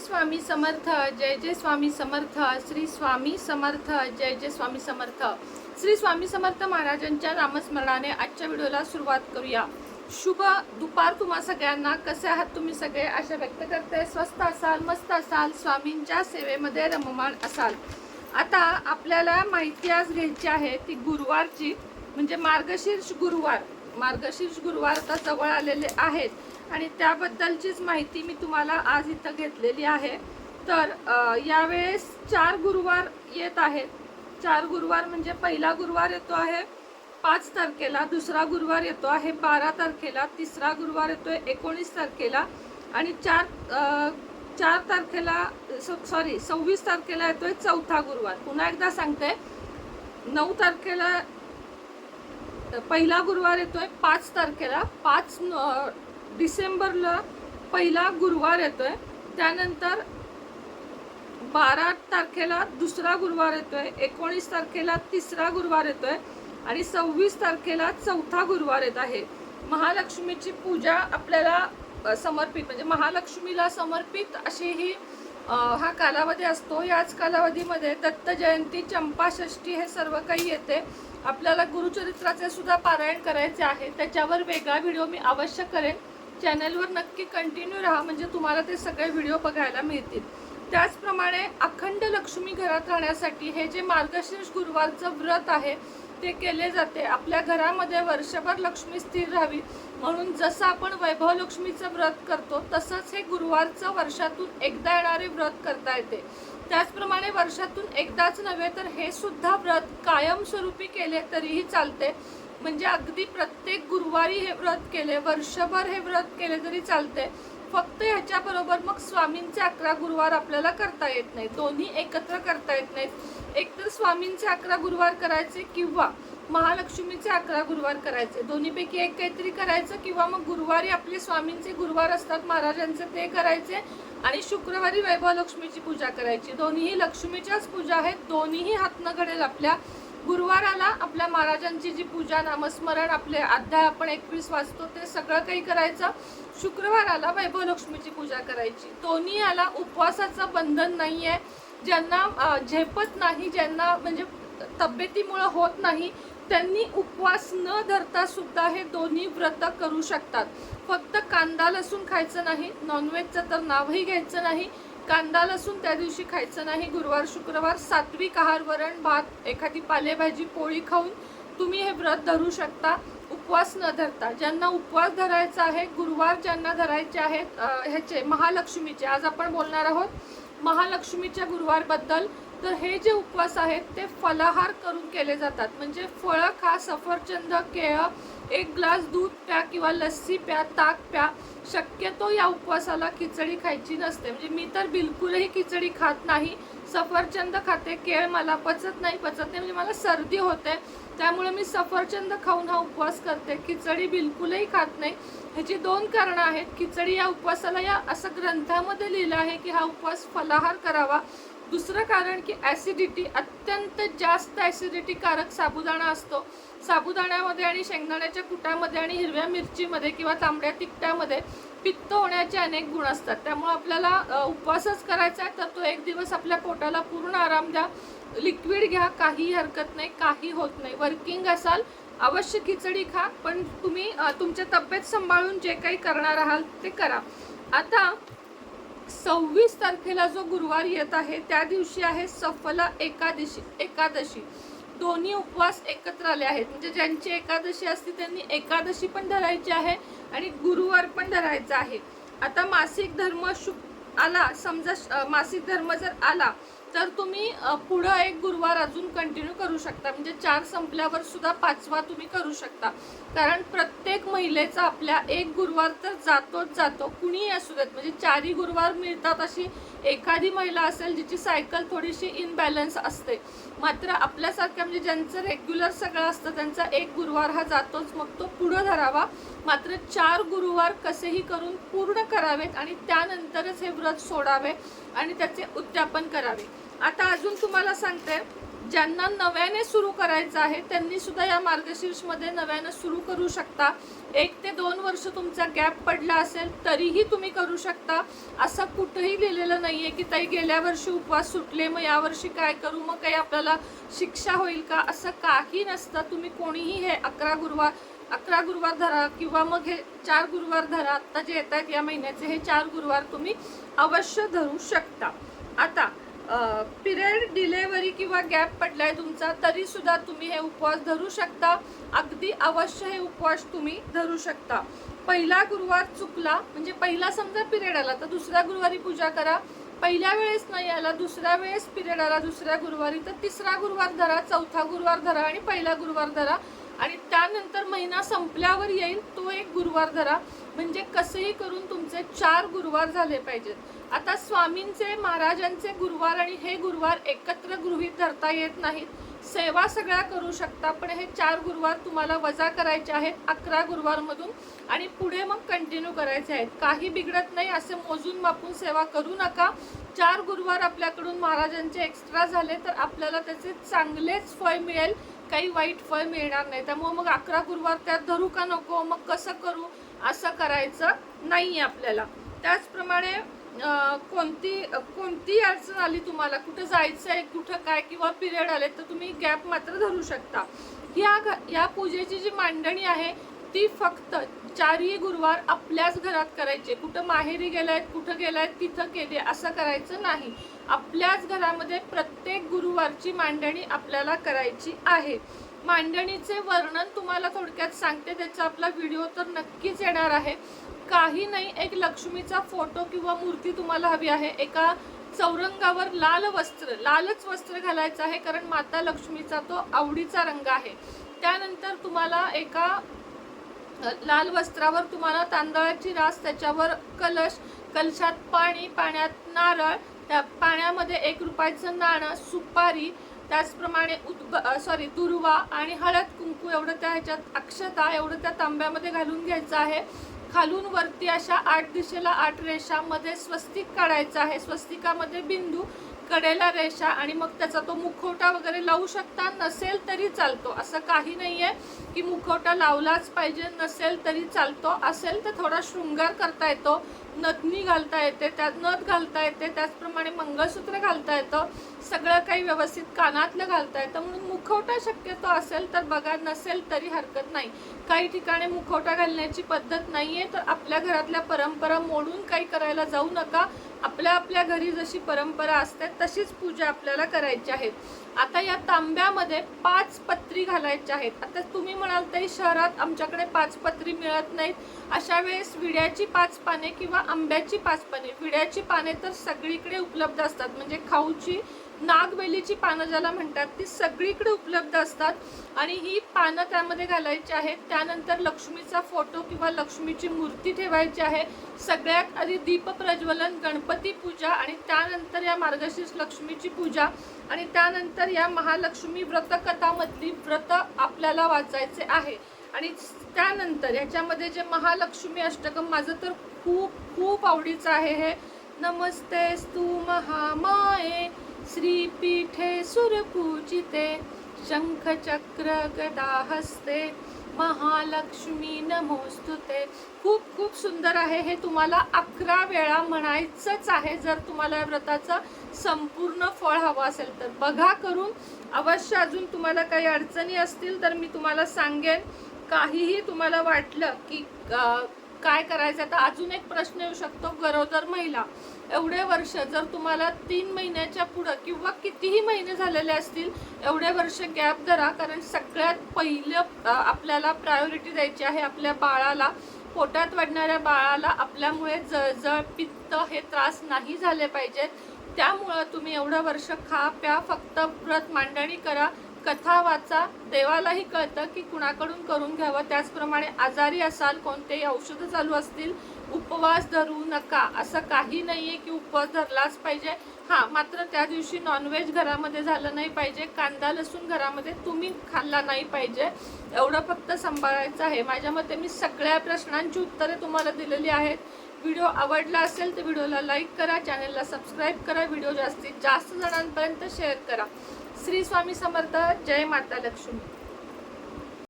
स्वामी समर्थ जय जय स्वामी समर्थ श्री स्वामी समर्थ जय जय स्वामी समर्थ. श्री स्वामी समर्थ महाराजांच्या नामस्मरणाने आजच्या व्हिडिओला सुरुवात करूया. शुभ दुपार तुम्हा सगळ्यांना. कसे आहात तुम्ही सगळे? आशा व्यक्त करते. स्वस्त असाल मस्त असाल स्वामींच्या सेवेमध्ये रममाण असाल. आता आपल्याला माहिती आज घ्यायची आहे ती गुरुवारची म्हणजे मार्गशीर्ष गुरुवार. मार्गशीर्ष गुरुवार आता जवळ आलेले आहेत. आणि त्याबद्दलचीच माहिती मी तुम्हाला आज इथं घेतलेली आहे. तर यावेळेस चार गुरुवार येत आहेत. चार गुरुवार म्हणजे पहिला गुरुवार येतो आहे पाच तारखेला दुसरा गुरुवार येतो आहे बारा तारखेला तिसरा गुरुवार येतो आहे एकोणीस तारखेला आणि चार चार तारखेला सॉरी सव्वीस तारखेला येतो आहे चौथा गुरुवार. पुन्हा एकदा सांगते नऊ तारखेला पहिला गुरुवार येतो आहे पाच तारखेला पाच डिसेंबरला पहिला गुरुवार येतो आहे त्यानंतर बारा तारखेला दुसरा गुरुवार येतो आहे एकोणीस तारखेला तिसरा गुरुवार येतो आहे आणि सव्वीस तारखेला चौथा गुरुवार येत आहे. महालक्ष्मीची पूजा आपल्याला समर्पित म्हणजे महालक्ष्मीला समर्पित अशी ही हा कालावधी असतो. याच कालावधीमध्ये दत्त जयंती चंपाषष्ठी हे सर्व काही येते. आपल्याला गुरुचरित्राचे सुद्धा पारायण करायचे आहे. त्याच्यावर वेगळा व्हिडिओ मी अवश्य करेन. चॅनलवर नक्की कंटिन्यू राहा म्हणजे तुम्हाला ते सगळे व्हिडिओ बघायला मिळतील. त्याचप्रमाणे अखंड लक्ष्मी घरात राहण्यासाठी हे जे मार्गशीर्ष गुरुवारचं व्रत आहे ते केले जाते. आपल्या घरामध्ये वर्षभर लक्ष्मी स्थिर राहावी. म्हणून जसं आपण वैभव लक्ष्मीचं व्रत करतो तसंच हे गुरुवारचं वर्षातून एकदा येणारे व्रत करता येते. त्याचप्रमाणे वर्षातून एकदाच नव्हे तर हे सुद्धा व्रत कायमस्वरूपी केले तरीही चालते. म्हणजे अगदी प्रत्येक गुरुवारी हे व्रत केले वर्षभर हे व्रत केले तरी चालते. फक्त ह्याच्याबरोबर मग स्वामींचे अकरा गुरुवार आपल्याला करता येत नाही दोन्ही एकत्र करता येत नाहीत. एकतर स्वामींचे अकरा गुरुवार करायचे किंवा महालक्ष्मीचे अकरा गुरुवार करायचे. दोन्हीपैकी एक काहीतरी करायचं किंवा मग गुरुवारी आपले स्वामींचे गुरुवार असतात महाराजांचे ते करायचे आणि शुक्रवारी वैभव लक्ष्मीची पूजा करायची. दोन्हीही लक्ष्मीच्याच पूजा आहेत. दोन्हीही हातनं घडेल आपल्या. गुरुवाराला आपल्या महाराजांची जी पूजा नामस्मरण आपले अध्याय आपण एकवीस वाचतो ते सगळं काही करायचं. शुक्रवाराला वैभव लक्ष्मीची पूजा करायची. दोन्ही याला उपवासाचं बंधन नाही आहे ज्यांना झेपत नाही ज्यांना म्हणजे तब्येतीमुळं होत नाही त्यांनी उपवास न धरता सुद्धा हे दोन्ही व्रत करू शकतात. फक्त कांदा लसूण खायचं नाही नॉनव्हेजचं तर नावही घ्यायचं नाही. कांदा लसूण त्या दिवशी खायचं नाही. गुरुवार शुक्रवार सात्विक आहार वरण भात एखादी पालेभाजी पोळी खाऊन तुम्ही हे व्रत धरू शकता. उपवास न धरता. ज्यांना उपवास धरायचा आहे गुरुवार ज्यांना धरायचे आहेत ह्याचे महालक्ष्मीचे आज आपण बोलणार आहोत महालक्ष्मीच्या गुरुवारबद्दल. तर हे जे उपवास आहेत ते फलाहार करून केले जातात. म्हणजे फळं खा सफरचंद केळं एक ग्लास दूध प्या किंवा लस्सी प्या ताक प्या. शक्यतो या उपवासाला खिचडी खायची नसते. म्हणजे मी तर बिलकुलही खिचडी खात नाही. सफरचंद खाते केळ मला पचत नाही पचत नाही. म्हणजे मला सर्दी होते. त्यामुळे मी सफरचंद खाऊन हा उपवास करते. खिचडी बिलकुलही खात नाही. ह्याची दोन कारणं आहेत. खिचडी या उपवासाला या असं ग्रंथामध्ये लिहिलं आहे की हा उपवास फलाहार करावा. दुसरं कारण की ॲसिडिटी अत्यंत जास्त ॲसिडिटी कारक साबुदाणा असतो. साबुदाण्यामध्ये आणि शेंगदाण्याच्या कुटामध्ये आणि हिरव्या मिरचीमध्ये किंवा तांबड्या तिकट्यामध्ये पित्त होण्याचे अनेक गुण असतात. त्यामुळे आपल्याला उपवासच करायचा आहे तर तो एक दिवस आपल्या पोटाला पूर्ण आराम द्या. लिक्विड घ्या काही हरकत नाही काही होत नाही. वर्किंग असाल अवश्य खिचडी खा पण तुम्ही तुमच्या तब्येत सांभाळून जे काही करणार आहात ते करा. आता सव्वीस तारखेला जो गुरुवार येत आहे त्या दिवशी आहे सफला एकादशी एकादशी. दोन्ही उपवास एकत्र आले आहेत. म्हणजे ज्यांची एकादशी असते त्यांनी एकादशी पण धरायची आहे आणि गुरुवार पण धरायचा आहे. आता मासिक धर्म शु आला समजा मासिक धर्म जर आला तर तुम्ही पुढं एक गुरुवार अजून कंटिन्यू करू शकता. म्हणजे चार संपल्यावर सुद्धा पाचवा तुम्ही करू शकता. कारण प्रत्येक महिलेचा आपल्या एक गुरुवार तर जातोच जातो. कुणीही असू देत. म्हणजे चारही गुरुवार मिळतात अशी एखादी महिला असेल जिची सायकल थोडीशी इनबॅलन्स असते. मात्र आपल्यासारख्या म्हणजे ज्यांचं रेग्युलर सगळं असतं त्यांचा एक गुरुवार हा जातोच. मग तो पुढं धरावा. मात्र चार गुरुवार कसेही करून पूर्ण करावेत आणि त्यानंतरच हे व्रत सोडावे आणि त्याचे उद्यापन करावे. आता अजून तुम्हाला सांगते ज्यांना नव्याने सुरू करायचं आहे त्यांनी सुद्धा या मार्गशीर्षमध्ये नव्यानं सुरू करू शकता. एक ते दोन वर्ष तुमचा गॅप पडला असेल तरीही तुम्ही करू शकता. असं कुठंही लिहिलेलं नाही आहे की ताई गेल्या वर्षी उपवास सुटले मग यावर्षी काय करू मग काही आपल्याला शिक्षा होईल का? असं काही नसतं. तुम्ही कोणीही हे अकरा गुरुवार अकरा गुरुवार धरा किंवा मग हे चार गुरुवार धरा. आत्ता जे येत आहेत या महिन्याचे हे चार गुरुवार तुम्ही अवश्य धरू शकता. आता पिरियड डिलेवरी किंवा गॅप पडलाय तुमचा तरी सुद्धा तुम्ही हे उपवास धरू शकता. अगदी अवश्य हे उपवास तुम्ही धरू शकता. पहिला गुरुवार चुकला म्हणजे पहिला समजा पिरियड आला तर दुसऱ्या गुरुवारी पूजा करा. पहिल्या वेळेस नाही आला दुसऱ्या वेळेस पिरियड आला दुसऱ्या गुरुवारी तर तिसरा गुरुवार धरा चौथा गुरुवार धरा आणि पहिला गुरुवार धरा. आणि त्यानंतर महिना संपल्यावर येईल तो एक गुरुवार धरा. म्हणजे कसंही करून तुमचे चार गुरुवार झाले पाहिजेत. आता स्वामींचे महाराजांचे गुरुवार आणि हे गुरुवार एकत्र गृहीत धरता येत नाहीत. सेवा सगळ्या करू शकता पण हे चार गुरुवार तुम्हाला वजा करायचे आहेत अकरा गुरुवारमधून. आणि पुढे मग कंटिन्यू करायचे आहेत. काही बिघडत नाही असे मोजून मापून सेवा करू नका. चार गुरुवार आपल्याकडून महाराजांचे एक्स्ट्रा झाले तर आपल्याला त्याचे चांगलेच फळ मिळेल. काही वाईट फळ मिळणार नाही. त्यामुळे मग अकरा गुरुवार त्यात धरू का नको? मग कसं करू? असं करायचं नाही आपल्याला. त्याचप्रमाणे कोणती कोणती अडचण आली तुम्हाला? कुठं जायचं आहे कुठं काय किंवा पिरियड आले तर तुम्ही गॅप मात्र धरू शकता. या घ- या पूजेची जी मांडणी आहे ती फक्त चारही गुरुवार आपल्याच घरात करायची. कुठं माहेरी गेलायत कुठं गेलायत तिथं केली असं करायचं नाही. आपल्याच घरामध्ये प्रत्येक गुरुवारची मांडणी आपल्याला करायची आहे. मांडणीचे वर्णन तुम्हाला थोडक्यात सांगते त्याचा आपला व्हिडिओ तर नक्कीच येणार आहे. काही नाही एक लक्ष्मीचा फोटो किंवा मूर्ती तुम्हाला हवी आहे. एका चौरंगावर लाल वस्त्र लालच वस्त्र घालायचं आहे कारण माता लक्ष्मीचा तो आवडीचा रंग आहे. त्यानंतर तुम्हाला एका लाल वस्त्रावर तुम्हाला तांदळाची रास त्याच्यावर कलश कलशात पाणी पाण्यात नारळ त्या पाण्यामध्ये एक रुपयाचं नाणं सुपारी त्याचप्रमाणे उद्ब सॉरी दुर्वा आणि हळद कुंकू एवढं त्या ह्याच्यात अक्षता एवढं त्या तांब्यामध्ये घालून घ्यायचं आहे. खालून वरती अशा आठ दिशेला आठ रेषामध्ये स्वस्तिक काढायचं आहे. स्वस्तिकामध्ये बिंदू कडेला रेषा आणि मग त्याचा तो मुखवटा वगैरे लावू शकता नसेल तरी चालतो. असं काही नाही आहे की मुखवटा लावलाच पाहिजे नसेल तरी चालतो. असेल तर थोडा शृंगार करता येतो नथनी घालता येते त्यात नथ घालता येते त्याचप्रमाणे मंगळसूत्र घालता येतं सगळं काही व्यवस्थित कानातलं घालता येतं. म्हणून मुखवटा शक्यतो असेल तर बघा नसेल तरी हरकत नाही. काही ठिकाणी मुखवटा घालण्याची पद्धत नाही आहे तर आपल्या घरातल्या परंपरा मोडून काही करायला जाऊ नका. आपल्या आपल्या घरी जशी परंपरा असते तशीच पूजा आपल्याला करायची आहे. आता या तांब्यामध्ये पाच पत्री घालायच्या आहेत. आता तुम्ही म्हणाल तरी शहरात आमच्याकडे पाच पत्री मिळत नाहीत. अशा वेळेस विड्याची पाच पाने किंवा आंब्याची पाच पाने? विड्याची पाने तर सगळीकडे उपलब्ध असतात. म्हणजे खाऊची नागवेलीची पानं ज्याला म्हणतात ती सगळीकडे उपलब्ध असतात. आणि ही पानं त्यामध्ये घालायची आहेत. त्यानंतर लक्ष्मीचा फोटो किंवा लक्ष्मीची मूर्ती ठेवायची आहे. सगळ्यात आधी दीपप्रज्वलन गणपती पूजा आणि त्यानंतर या मार्गशीर्ष लक्ष्मीची पूजा. आणि त्यानंतर या महालक्ष्मी व्रतकथामधली व्रत आपल्याला वाचायचे आहे. आणि त्यानंतर याच्यामध्ये जे महालक्ष्मी अष्टकम माझं तर खूप खूप आवडीचं आहे हे. नमस्ते स्तू महामाये श्रीपीठे सुरपूजिते शंखचक्र महालक्ष्मी नमोस्तु ते खूप खूप सुंदर आहे हे तुम्हाला अकरा वेळा म्हणायचंच आहे. जर तुम्हाला या व्रताचं संपूर्ण फळ हवं असेल तर बघा करून. अवश्य अजून तुम्हाला काही अडचणी असतील तर मी तुम्हाला सांगेन. काहीही तुम्हाला वाटलं की काय करायचं तर अजून एक प्रश्न येऊ शकतो गरोदर महिला. एवढे वर्ष जर तुम्हाला तीन महिन्याच्या पुढं किंवा कितीही महिने झालेले असतील एवढे वर्ष गॅप धरा कारण सगळ्यात पहिलं आपल्याला प्रायोरिटी द्यायची आहे आपल्या बाळाला. पोटात वाढणाऱ्या बाळाला आपल्यामुळे जळजळ पित्त हे त्रास नाही झाले पाहिजेत. त्यामुळं तुम्ही एवढं वर्ष खा प्या फक्त व्रत मांडणी करा. कथा वाचा देवालाही कळतं की कुणाकडून करून घ्यावं. त्याचप्रमाणे आजारी असाल कोणतेही औषधं चालू असतील उपवास धरू नका. असं काही नाही आहे की उपवास धरलाच पाहिजे. हां मात्र त्या दिवशी नॉनव्हेज घरामध्ये झालं नाही पाहिजे. कांदा लसूण घरामध्ये तुम्ही खाल्ला नाही पाहिजे. एवढं फक्त सांभाळायचं आहे. माझ्या मते मी सगळ्या प्रश्नांची उत्तरे तुम्हाला दिलेली आहेत. व्हिडिओ आवडला असेल तर व्हिडिओला लाईक करा चॅनलला सबस्क्राईब करा. व्हिडिओ जास्तीत जास्त जणांपर्यंत शेअर करा. श्री स्वामी समर्थ जय माता लक्ष्मी.